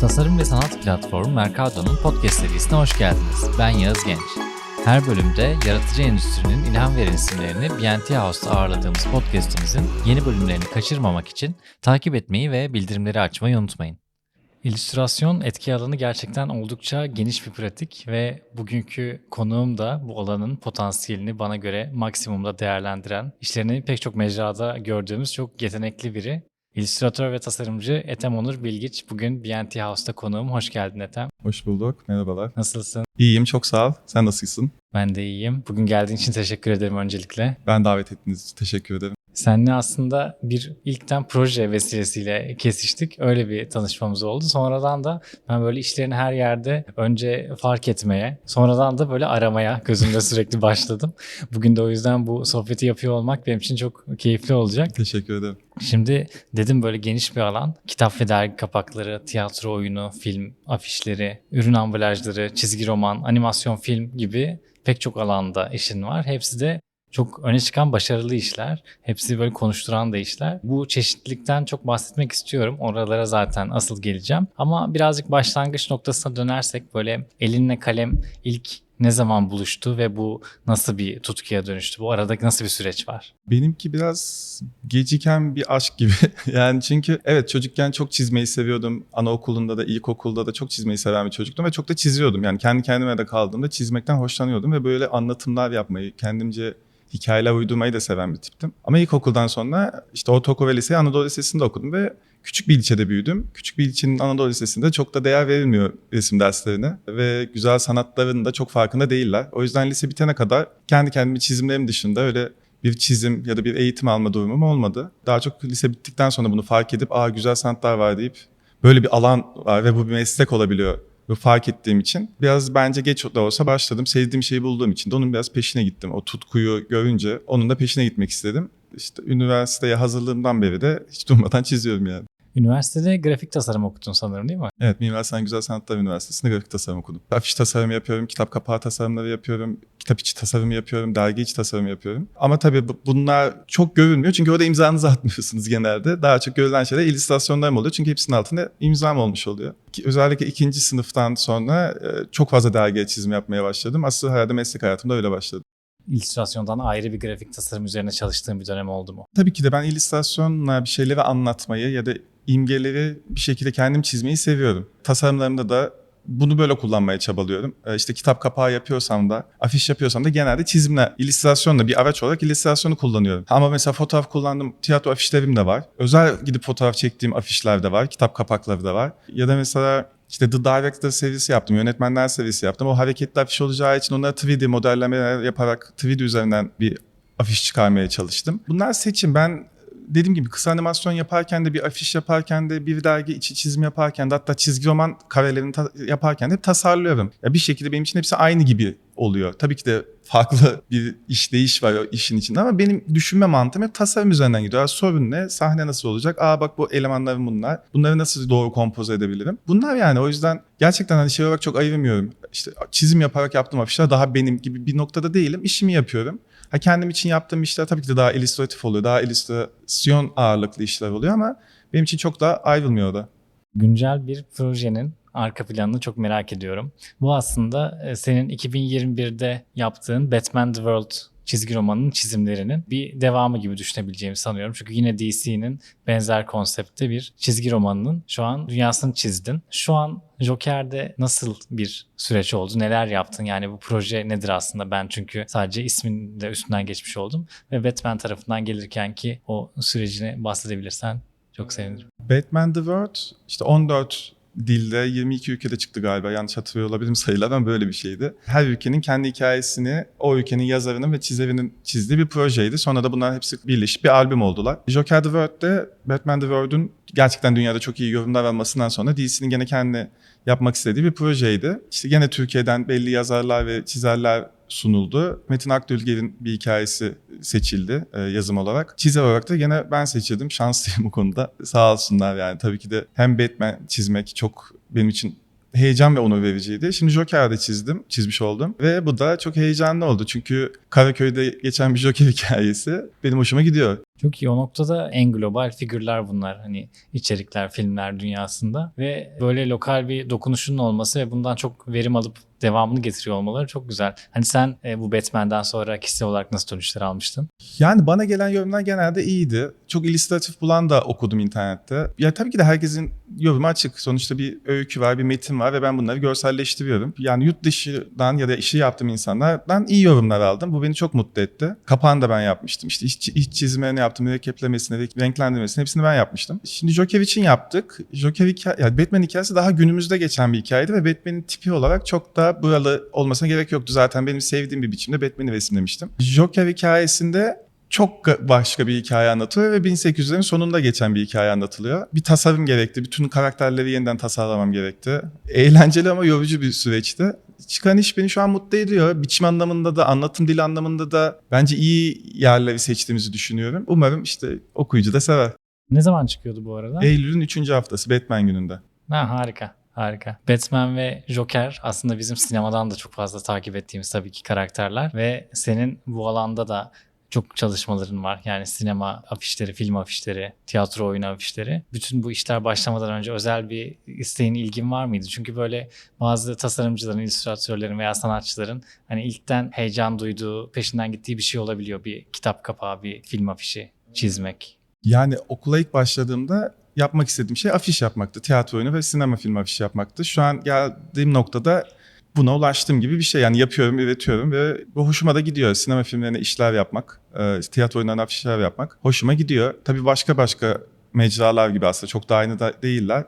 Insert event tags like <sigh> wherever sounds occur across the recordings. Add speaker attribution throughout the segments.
Speaker 1: Tasarım ve sanat platformu Mercado'nun podcast serisine hoş geldiniz. Ben Yağız Genç. Her bölümde yaratıcı endüstrinin ilham veren isimlerini BNT House'da ağırladığımız podcastimizin yeni bölümlerini kaçırmamak için takip etmeyi ve bildirimleri açmayı unutmayın. İllüstrasyon etki alanı gerçekten oldukça geniş bir pratik ve bugünkü konuğum da bu alanın potansiyelini bana göre maksimumda değerlendiren, işlerini pek çok mecrada gördüğümüz çok yetenekli biri. İllüstratör ve tasarımcı Ethem Onur Bilgiç. Bugün BNT House'da konuğum. Hoş geldin Ethem.
Speaker 2: Hoş bulduk. Merhabalar.
Speaker 1: Nasılsın?
Speaker 2: İyiyim, çok sağ ol. Sen nasılsın?
Speaker 1: Ben de iyiyim. Bugün geldiğin için teşekkür ederim öncelikle.
Speaker 2: Ben davet ettiğiniz için teşekkür ederim.
Speaker 1: Seninle aslında bir ilkten proje vesilesiyle kesiştik. Öyle bir tanışmamız oldu. Sonradan da ben böyle işlerini her yerde önce fark etmeye, sonradan da böyle aramaya gözümde <laughs> sürekli başladım. Bugün de o yüzden bu sohbeti yapıyor olmak benim için çok keyifli olacak.
Speaker 2: Teşekkür ederim.
Speaker 1: Şimdi dedim böyle geniş bir alan. Kitap ve dergi kapakları, tiyatro oyunu, film, afişleri, ürün ambalajları, çizgi roman, animasyon film gibi pek çok alanda işin var. Hepsi de çok öne çıkan başarılı işler. Hepsi böyle konuşturan da işler. Bu çeşitlilikten çok bahsetmek istiyorum. Oralara zaten asıl geleceğim. Ama birazcık başlangıç noktasına dönersek böyle elinle kalem ilk ne zaman buluştu ve bu nasıl bir tutkuya dönüştü? Bu aradaki nasıl bir süreç var?
Speaker 2: Benimki biraz geciken bir aşk gibi. <laughs> yani çünkü evet çocukken çok çizmeyi seviyordum. Anaokulunda da ilkokulda da çok çizmeyi seven bir çocuktum ve çok da çiziyordum. Yani kendi kendime de kaldığımda çizmekten hoşlanıyordum ve böyle anlatımlar yapmayı, kendimce hikayeler uydurmayı da seven bir tiptim. Ama ilkokuldan sonra işte ortaokul ve liseyi Anadolu Lisesi'nde okudum ve küçük bir ilçede büyüdüm. Küçük bir ilçenin Anadolu Lisesi'nde çok da değer verilmiyor resim derslerine ve güzel sanatların da çok farkında değiller. O yüzden lise bitene kadar kendi kendime çizimlerim dışında öyle bir çizim ya da bir eğitim alma durumum olmadı. Daha çok lise bittikten sonra bunu fark edip aa güzel sanatlar var deyip böyle bir alan var ve bu bir meslek olabiliyor fark ettiğim için biraz bence geç de olsa başladım. Sevdiğim şeyi bulduğum için de onun biraz peşine gittim. O tutkuyu görünce onun da peşine gitmek istedim. İşte üniversiteye hazırlığımdan beri de hiç durmadan <laughs> çiziyorum yani.
Speaker 1: Üniversitede grafik tasarım okudun sanırım değil mi?
Speaker 2: Evet, Mimar Sinan Güzel Sanatlar Üniversitesi'nde grafik tasarım okudum. Afiş tasarımı yapıyorum, kitap kapağı tasarımları yapıyorum, kitap içi tasarımı yapıyorum, dergi içi tasarımı yapıyorum. Ama tabii bu- bunlar çok görülmüyor çünkü orada imzanızı <laughs> atmıyorsunuz genelde. Daha çok görülen şeyler illüstrasyonlarım oluyor çünkü hepsinin altında imzam olmuş oluyor. Özellikle ikinci sınıftan sonra e, çok fazla dergiye çizim yapmaya başladım. Aslında herhalde meslek hayatımda öyle başladı.
Speaker 1: İllüstrasyondan ayrı bir grafik tasarım üzerine çalıştığın bir dönem oldu mu?
Speaker 2: Tabii ki de ben illüstrasyonla bir şeyleri anlatmayı ya da imgeleri bir şekilde kendim çizmeyi seviyorum. Tasarımlarımda da bunu böyle kullanmaya çabalıyorum. Ee, İşte kitap kapağı yapıyorsam da, afiş yapıyorsam da genelde çizimle, illüstrasyonla bir araç olarak illüstrasyonu kullanıyorum. Ama mesela fotoğraf kullandığım tiyatro afişlerim de var. Özel gidip fotoğraf çektiğim afişler de var, kitap kapakları da var. Ya da mesela işte The Director serisi yaptım, yönetmenler serisi yaptım. O hareketli afiş olacağı için onları 3D modellemeler yaparak 3D üzerinden bir afiş çıkarmaya çalıştım. Bunlar seçim. Ben dediğim gibi kısa animasyon yaparken de bir afiş yaparken de bir dergi içi çizim yaparken de hatta çizgi roman karelerini yaparken de hep tasarlıyorum. Ya bir şekilde benim için hepsi aynı gibi oluyor. Tabii ki de farklı <laughs> bir işleyiş var o işin içinde ama benim düşünme mantığım hep tasarım üzerinden gidiyor. Ya Sorun ne? Sahne nasıl olacak? Aa bak bu elemanlarım bunlar. Bunları nasıl doğru kompoze edebilirim? Bunlar yani o yüzden gerçekten hani şey olarak çok ayırmıyorum. İşte çizim yaparak yaptığım afişler daha benim gibi bir noktada değilim. İşimi yapıyorum. Ha kendim için yaptığım işler tabii ki de daha illüstratif oluyor. Daha illüstrasyon ağırlıklı işler oluyor ama benim için çok daha ayrılmıyor.
Speaker 1: Güncel bir projenin arka planını çok merak ediyorum. Bu aslında e, senin 2021'de yaptığın Batman The World çizgi romanının çizimlerinin bir devamı gibi düşünebileceğimi sanıyorum. Çünkü yine DC'nin benzer konseptte bir çizgi romanının şu an dünyasını çizdin. Şu an Joker'de nasıl bir süreç oldu? Neler yaptın? Yani bu proje nedir aslında? Ben çünkü sadece ismin de üstünden geçmiş oldum. Ve Batman tarafından gelirken ki o sürecini bahsedebilirsen çok sevinirim.
Speaker 2: Batman The World işte 14 dilde 22 ülkede çıktı galiba yanlış hatırlıyor olabilirim sayılar ama böyle bir şeydi. Her ülkenin kendi hikayesini o ülkenin yazarının ve çizerinin çizdiği bir projeydi. Sonra da bunların hepsi birleşip bir albüm oldular. Joker The World'de Batman The World'un gerçekten dünyada çok iyi yorumlar almasından sonra DC'nin gene kendi yapmak istediği bir projeydi. İşte gene Türkiye'den belli yazarlar ve çizerler sunuldu. Metin Akdülger'in bir hikayesi seçildi e, yazım olarak. Çizer olarak da gene ben seçildim. Şanslıyım bu konuda. Sağ olsunlar yani. Tabii ki de hem Batman çizmek çok benim için heyecan ve onur vericiydi. Şimdi Joker'de çizdim, çizmiş oldum. Ve bu da çok heyecanlı oldu. Çünkü Karaköy'de geçen bir Joker <laughs> hikayesi benim hoşuma gidiyor.
Speaker 1: Çok iyi. O noktada en global figürler bunlar. Hani içerikler, filmler dünyasında ve böyle lokal bir dokunuşunun olması ve bundan çok verim alıp devamını getiriyor olmaları çok güzel. Hani sen e, bu Batman'den sonra kişisel olarak nasıl dönüşler almıştın?
Speaker 2: Yani bana gelen yorumlar genelde iyiydi. Çok illüstratif bulan da okudum internette. Ya tabii ki de herkesin yorumu açık. Sonuçta bir öykü var, bir metin var ve ben bunları görselleştiriyorum. Yani yurt dışından ya da işi yaptığım insanlardan iyi yorumlar aldım. Bu beni çok mutlu etti. Kapağını da ben yapmıştım. İşte iç, iç çizimlerini yaptım, mürekkeplemesini, renklendirmesini hepsini ben yapmıştım. Şimdi Joker için yaptık. Joker hikaye, yani Batman hikayesi daha günümüzde geçen bir hikayeydi ve Batman'in tipi olarak çok da buralı olmasına gerek yoktu. Zaten benim sevdiğim bir biçimde Batman'i resimlemiştim. Joker hikayesinde çok başka bir hikaye anlatılıyor ve 1800'lerin sonunda geçen bir hikaye anlatılıyor. Bir tasarım gerekti. Bütün karakterleri yeniden tasarlamam gerekti. Eğlenceli ama yorucu bir süreçti. Çıkan iş beni şu an mutlu ediyor. Biçim anlamında da, anlatım dili anlamında da bence iyi yerleri seçtiğimizi düşünüyorum. Umarım işte okuyucu da sever.
Speaker 1: Ne zaman çıkıyordu bu arada?
Speaker 2: Eylül'ün 3. haftası Batman gününde.
Speaker 1: Ha, harika. Harika. Batman ve Joker aslında bizim sinemadan da çok fazla takip ettiğimiz tabii ki karakterler ve senin bu alanda da çok çalışmaların var. Yani sinema afişleri, film afişleri, tiyatro oyunu afişleri. Bütün bu işler başlamadan önce özel bir isteğin, ilgin var mıydı? Çünkü böyle bazı tasarımcıların, illüstratörlerin veya sanatçıların hani ilkten heyecan duyduğu, peşinden gittiği bir şey olabiliyor. Bir kitap kapağı, bir film afişi çizmek.
Speaker 2: Yani okula ilk başladığımda yapmak istediğim şey afiş yapmaktı. Tiyatro oyunu ve sinema film afişi yapmaktı. Şu an geldiğim noktada buna ulaştığım gibi bir şey. Yani yapıyorum, üretiyorum ve bu hoşuma da gidiyor. Sinema filmlerine işler yapmak, e, tiyatro oyunlarına afişler yapmak hoşuma gidiyor. Tabii başka başka mecralar gibi aslında çok da aynı da değiller.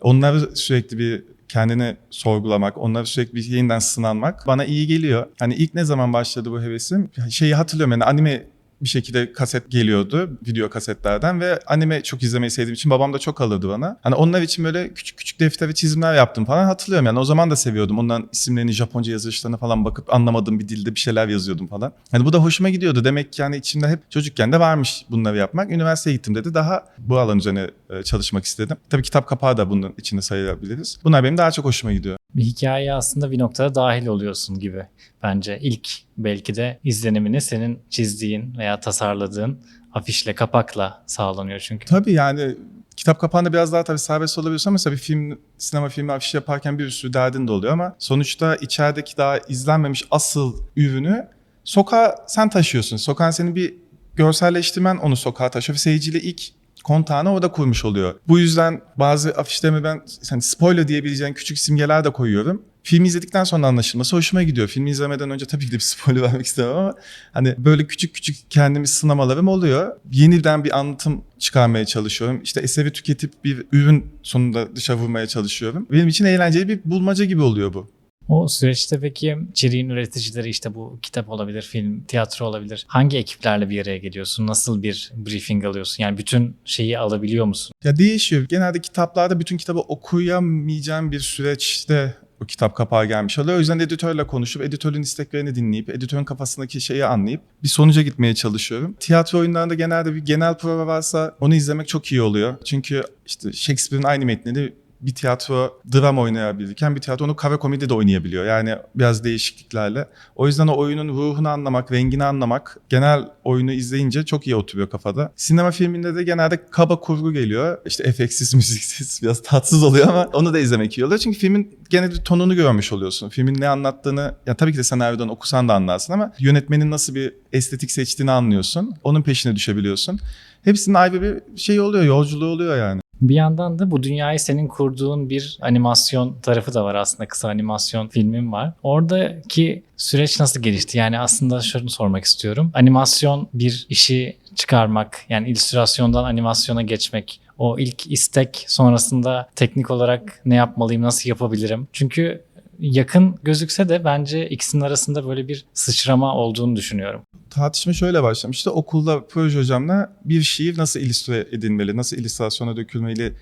Speaker 2: Onları sürekli bir kendini sorgulamak, onları sürekli bir yeniden sınanmak bana iyi geliyor. Hani ilk ne zaman başladı bu hevesim? Şeyi hatırlıyorum yani anime bir şekilde kaset geliyordu video kasetlerden ve anime çok izlemeyi sevdiğim için babam da çok alırdı bana. Hani onlar için böyle küçük küçük deftere çizimler yaptım falan hatırlıyorum yani o zaman da seviyordum. Onların isimlerini Japonca yazılışlarına falan bakıp anlamadığım bir dilde bir şeyler yazıyordum falan. Hani bu da hoşuma gidiyordu. Demek ki yani içimde hep çocukken de varmış bunları yapmak. Üniversiteye gittiğimde de daha bu alan üzerine e, çalışmak istedim. Tabii kitap kapağı da bunun içinde sayılabiliriz. Bunlar benim daha çok hoşuma gidiyor.
Speaker 1: Bir hikayeye aslında bir noktada dahil oluyorsun gibi bence. İlk belki de izlenimini senin çizdiğin veya tasarladığın afişle, kapakla sağlanıyor çünkü.
Speaker 2: Tabii yani kitap kapağında biraz daha tabii serbest olabiliyorsun. Mesela bir film, sinema filmi afişi yaparken bir sürü derdin de oluyor ama sonuçta içerideki daha izlenmemiş asıl ürünü sokağa sen taşıyorsun. Sokağın senin bir görselleştirmen onu sokağa taşıyor ve seyirciyle ilk kontağını orada kurmuş oluyor. Bu yüzden bazı afişlerime ben hani spoiler diyebileceğin küçük simgeler de koyuyorum. Filmi izledikten sonra anlaşılması hoşuma gidiyor. Filmi izlemeden önce tabii ki de bir spoiler <laughs> vermek istemem ama hani böyle küçük küçük kendimi sınamalarım oluyor. Yeniden bir anlatım çıkarmaya çalışıyorum. İşte eseri tüketip bir ürün sonunda dışa vurmaya çalışıyorum. Benim için eğlenceli bir bulmaca gibi oluyor bu.
Speaker 1: O süreçte peki içeriğin üreticileri işte bu kitap olabilir, film, tiyatro olabilir. Hangi ekiplerle bir araya geliyorsun? Nasıl bir briefing alıyorsun? Yani bütün şeyi alabiliyor musun?
Speaker 2: Ya değişiyor. Genelde kitaplarda bütün kitabı okuyamayacağım bir süreçte o kitap kapağı gelmiş oluyor. O yüzden editörle konuşup editörün isteklerini dinleyip editörün kafasındaki şeyi anlayıp bir sonuca gitmeye çalışıyorum. Tiyatro oyunlarında genelde bir genel prova varsa onu izlemek çok iyi oluyor. Çünkü işte Shakespeare'in aynı metnini bir tiyatro dram oynayabilirken bir tiyatro onu kara komedi de oynayabiliyor. Yani biraz değişikliklerle. O yüzden o oyunun ruhunu anlamak, rengini anlamak genel oyunu izleyince çok iyi oturuyor kafada. Sinema filminde de genelde kaba kurgu geliyor. İşte efeksiz, <laughs> müziksiz, biraz tatsız oluyor ama onu da izlemek iyi oluyor. Çünkü filmin gene bir tonunu görmüş oluyorsun. Filmin ne anlattığını, ya tabii ki de senaryodan okusan da anlarsın ama yönetmenin nasıl bir estetik seçtiğini anlıyorsun. Onun peşine düşebiliyorsun. Hepsinin ayrı bir şey oluyor, yolculuğu oluyor yani.
Speaker 1: Bir yandan da bu dünyayı senin kurduğun bir animasyon tarafı da var aslında. Kısa animasyon filmin var. Oradaki süreç nasıl gelişti? Yani aslında şunu sormak istiyorum. Animasyon bir işi çıkarmak, yani illüstrasyondan animasyona geçmek. O ilk istek sonrasında teknik olarak ne yapmalıyım, nasıl yapabilirim? Çünkü yakın gözükse de bence ikisinin arasında böyle bir sıçrama olduğunu düşünüyorum.
Speaker 2: tartışma şöyle başlamıştı. Okulda proje hocamla bir şiir nasıl illüstre edilmeli, nasıl illüstrasyona dökülmeli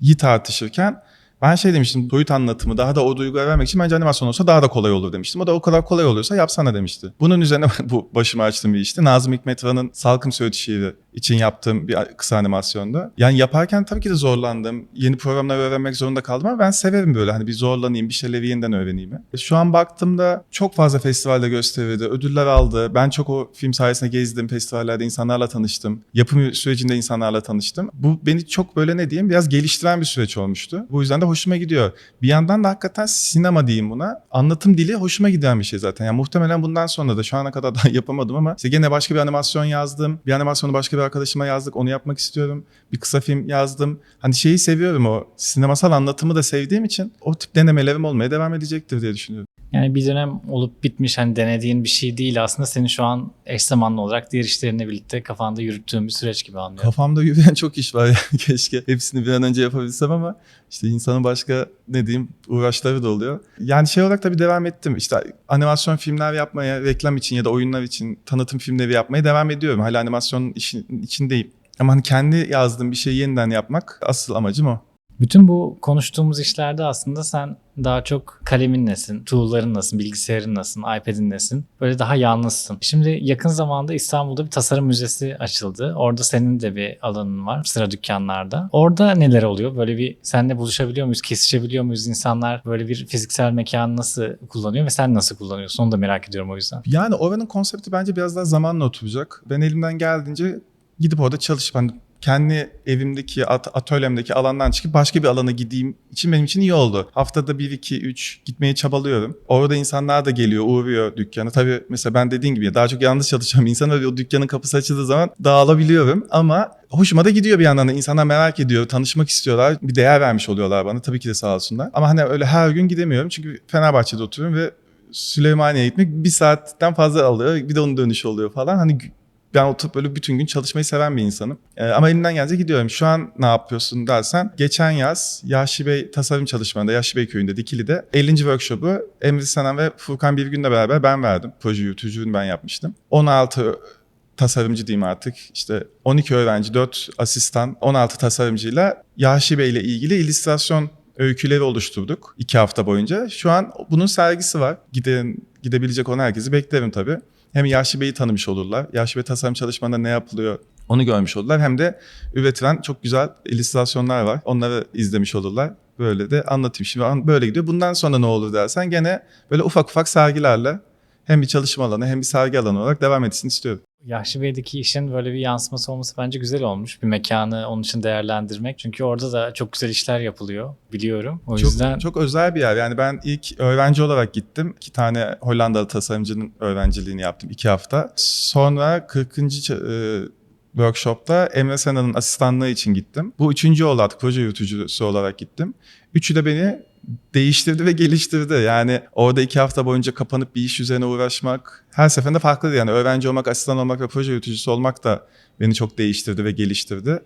Speaker 2: yi tartışırken ben şey demiştim, boyut anlatımı daha da o duyguyu vermek için bence animasyon olsa daha da kolay olur demiştim. O da o kadar kolay oluyorsa yapsana demişti. Bunun üzerine <laughs> bu başıma açtığım bir işti. Nazım Hikmet Van'ın Salkım Söğüt şiiri için yaptığım bir kısa animasyonda. Yani yaparken tabii ki de zorlandım. Yeni programlar öğrenmek zorunda kaldım ama ben severim böyle hani bir zorlanayım, bir şeyleri yeniden öğreneyim. Şu an baktığımda çok fazla festivalde gösterildi, ödüller aldı. Ben çok o film sayesinde gezdim, festivallerde insanlarla tanıştım. Yapım sürecinde insanlarla tanıştım. Bu beni çok böyle ne diyeyim biraz geliştiren bir süreç olmuştu. Bu yüzden de hoşuma gidiyor. Bir yandan da hakikaten sinema diyeyim buna. Anlatım dili hoşuma giden bir şey zaten. Yani muhtemelen bundan sonra da şu ana kadar <laughs> daha yapamadım ama işte gene başka bir animasyon yazdım. Bir animasyonu başka bir arkadaşıma yazdık. Onu yapmak istiyorum. Bir kısa film yazdım. Hani şeyi seviyorum o sinemasal anlatımı da sevdiğim için o tip denemelerim olmaya devam edecektir diye düşünüyorum.
Speaker 1: Yani bir dönem olup bitmiş hani denediğin bir şey değil aslında senin şu an eş zamanlı olarak diğer işlerinle birlikte kafanda yürüttüğün bir süreç gibi anlıyorum.
Speaker 2: Kafamda yürüyen <laughs> çok iş var. Yani <laughs> keşke hepsini bir an önce yapabilsem ama işte insanın başka ne diyeyim uğraşları da oluyor. Yani şey olarak tabii devam ettim. İşte animasyon filmler yapmaya, reklam için ya da oyunlar için tanıtım filmleri yapmaya devam ediyorum. Hala animasyon işin içindeyim. Ama hani kendi yazdığım bir şeyi yeniden yapmak asıl amacım o.
Speaker 1: Bütün bu konuştuğumuz işlerde aslında sen daha çok kaleminlesin, tool'larınlasın, bilgisayarınlasın, iPad'inlesin. Böyle daha yalnızsın. Şimdi yakın zamanda İstanbul'da bir tasarım müzesi açıldı. Orada senin de bir alanın var sıra dükkanlarda. Orada neler oluyor? Böyle bir seninle buluşabiliyor muyuz, kesişebiliyor muyuz? İnsanlar böyle bir fiziksel mekanı nasıl kullanıyor ve sen nasıl kullanıyorsun? Onu da merak ediyorum o yüzden.
Speaker 2: Yani oranın konsepti bence biraz daha zamanla oturacak. Ben elimden geldiğince gidip orada çalışıp hani kendi evimdeki at- atölyemdeki alandan çıkıp başka bir alana gideyim için benim için iyi oldu. Haftada 1 2 3 gitmeye çabalıyorum. Orada insanlar da geliyor, uğruyor dükkana. Tabii mesela ben dediğin gibi daha çok yalnız çalışan bir ve o dükkanın kapısı açıldığı zaman dağılabiliyorum ama hoşuma da gidiyor bir yandan da. İnsanlar merak ediyor, tanışmak istiyorlar. Bir değer vermiş oluyorlar bana. Tabii ki de sağ olsunlar. Ama hani öyle her gün gidemiyorum çünkü Fenerbahçe'de oturuyorum ve Süleymaniye'ye gitmek bir saatten fazla alıyor. Bir de onun dönüşü oluyor falan. Hani ben oturup böyle bütün gün çalışmayı seven bir insanım. Ee, ama elimden gelince gidiyorum. Şu an ne yapıyorsun dersen geçen yaz Yaşı Bey tasarım çalışmalarında Yaşı Bey köyünde Dikili'de 50. workshop'u Emre Sanan ve Furkan Birgün'le beraber ben verdim. Proje yürütücülüğünü ben yapmıştım. 16 tasarımcı diyeyim artık. İşte 12 öğrenci, 4 asistan, 16 tasarımcıyla Yaşı Bey ile ilgili illüstrasyon öyküleri oluşturduk iki hafta boyunca. Şu an bunun sergisi var. Giden, gidebilecek olan herkesi beklerim tabii. Hem Yaşı Bey'i tanımış olurlar. Yaşı Bey tasarım çalışmalarında ne yapılıyor onu görmüş olurlar. Hem de üretilen çok güzel illüstrasyonlar var. Onları izlemiş olurlar. Böyle de anlatayım. Şimdi böyle gidiyor. Bundan sonra ne olur dersen gene böyle ufak ufak sergilerle hem bir çalışma alanı hem bir sergi alanı olarak devam etsin istiyorum.
Speaker 1: Yahşi Bey'deki işin böyle bir yansıması olması bence güzel olmuş. Bir mekanı onun için değerlendirmek. Çünkü orada da çok güzel işler yapılıyor biliyorum. O
Speaker 2: Çok,
Speaker 1: yüzden
Speaker 2: çok özel bir yer. Yani ben ilk öğrenci olarak gittim. İki tane Hollandalı tasarımcının öğrenciliğini yaptım iki hafta. Sonra 40. ç- e, workshopta Emre Sena'nın asistanlığı için gittim. Bu üçüncü oldu artık proje yürütücüsü olarak gittim. Üçü de beni değiştirdi ve geliştirdi. Yani orada iki hafta boyunca kapanıp bir iş üzerine uğraşmak her seferinde farklıydı. Yani öğrenci olmak, asistan olmak ve proje yürütücüsü olmak da beni çok değiştirdi ve geliştirdi.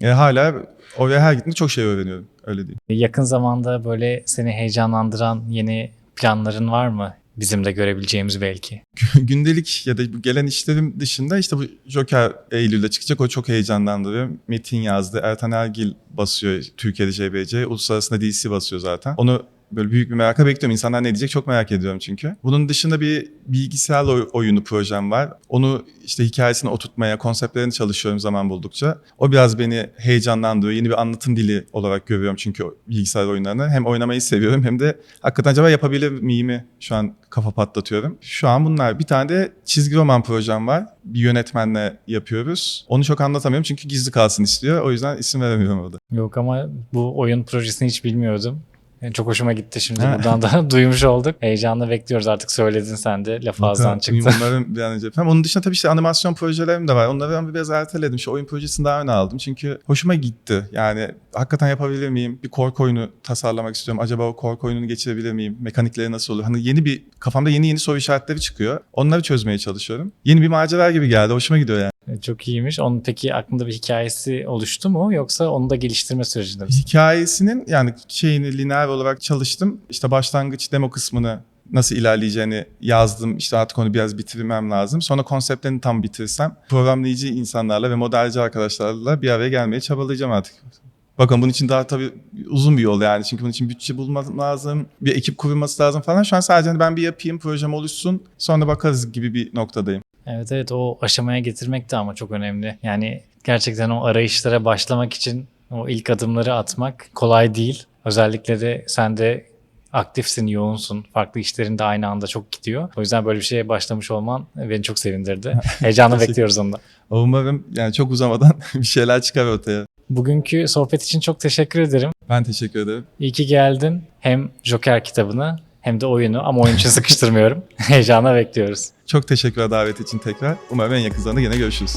Speaker 2: E, hala oraya her gittiğimde çok şey öğreniyorum. Öyle diyeyim.
Speaker 1: yakın zamanda böyle seni heyecanlandıran yeni planların var mı? Bizim de görebileceğimiz belki.
Speaker 2: gündelik ya da gelen işlerim dışında işte bu Joker Eylül'de çıkacak. O çok heyecanlandırıyor. Metin yazdı. Ertan Ergil basıyor Türkiye'de JBC. Uluslararası DC basıyor zaten. Onu böyle büyük bir merakla bekliyorum. İnsanlar ne diyecek çok merak ediyorum çünkü. Bunun dışında bir bilgisayar oy- oyunu projem var. Onu işte hikayesini oturtmaya, konseptlerini çalışıyorum zaman buldukça. O biraz beni heyecanlandırıyor. Yeni bir anlatım dili olarak görüyorum çünkü bilgisayar oyunlarını. Hem oynamayı seviyorum hem de hakikaten acaba yapabilir miyimi şu an kafa patlatıyorum. Şu an bunlar. Bir tane de çizgi roman projem var. Bir yönetmenle yapıyoruz. Onu çok anlatamıyorum çünkü gizli kalsın istiyor. O yüzden isim veremiyorum orada.
Speaker 1: Yok ama bu oyun projesini hiç bilmiyordum. Yani çok hoşuma gitti şimdi
Speaker 2: Ha.
Speaker 1: buradan da <laughs> duymuş olduk. Heyecanla bekliyoruz artık söyledin sen de laf ağızdan çıktı.
Speaker 2: Bunların bir an önce <laughs> yapayım. Onun dışında tabii işte animasyon projelerim de var. Onları ben biraz erteledim. Şu oyun projesini daha öne aldım. Çünkü hoşuma gitti. Yani hakikaten yapabilir miyim? Bir korku oyunu tasarlamak istiyorum. Acaba o korku oyununu geçirebilir miyim? Mekanikleri nasıl olur? Hani yeni bir kafamda yeni yeni soru işaretleri çıkıyor. Onları çözmeye çalışıyorum. Yeni bir macera gibi geldi. Hoşuma gidiyor yani.
Speaker 1: Çok iyiymiş. Onun peki aklında bir hikayesi oluştu mu yoksa onu da geliştirme sürecinde misin?
Speaker 2: Hikayesinin yani şeyini lineer olarak çalıştım. İşte başlangıç demo kısmını nasıl ilerleyeceğini yazdım. İşte artık onu biraz bitirmem lazım. Sonra konseptlerini tam bitirsem programlayıcı insanlarla ve modelci arkadaşlarla bir araya gelmeye çabalayacağım artık. Bakın bunun için daha tabii uzun bir yol yani. Çünkü bunun için bütçe bulmak lazım. Bir ekip kurulması lazım falan. Şu an sadece hani ben bir yapayım, projem oluşsun. Sonra bakarız gibi bir noktadayım.
Speaker 1: Evet evet o aşamaya getirmek de ama çok önemli. Yani gerçekten o arayışlara başlamak için o ilk adımları atmak kolay değil. Özellikle de sen de aktifsin, yoğunsun. Farklı işlerin de aynı anda çok gidiyor. O yüzden böyle bir şeye başlamış olman beni çok sevindirdi. <laughs> Heyecanla bekliyoruz onu da.
Speaker 2: Umarım yani çok uzamadan <laughs> bir şeyler çıkar ortaya.
Speaker 1: Bugünkü sohbet için çok teşekkür ederim.
Speaker 2: Ben teşekkür ederim.
Speaker 1: İyi ki geldin. Hem Joker kitabını hem de oyunu ama oyun için <laughs> sıkıştırmıyorum. Heyecanla bekliyoruz.
Speaker 2: Çok teşekkürler davet için tekrar. Umarım en yakın zamanda yine görüşürüz.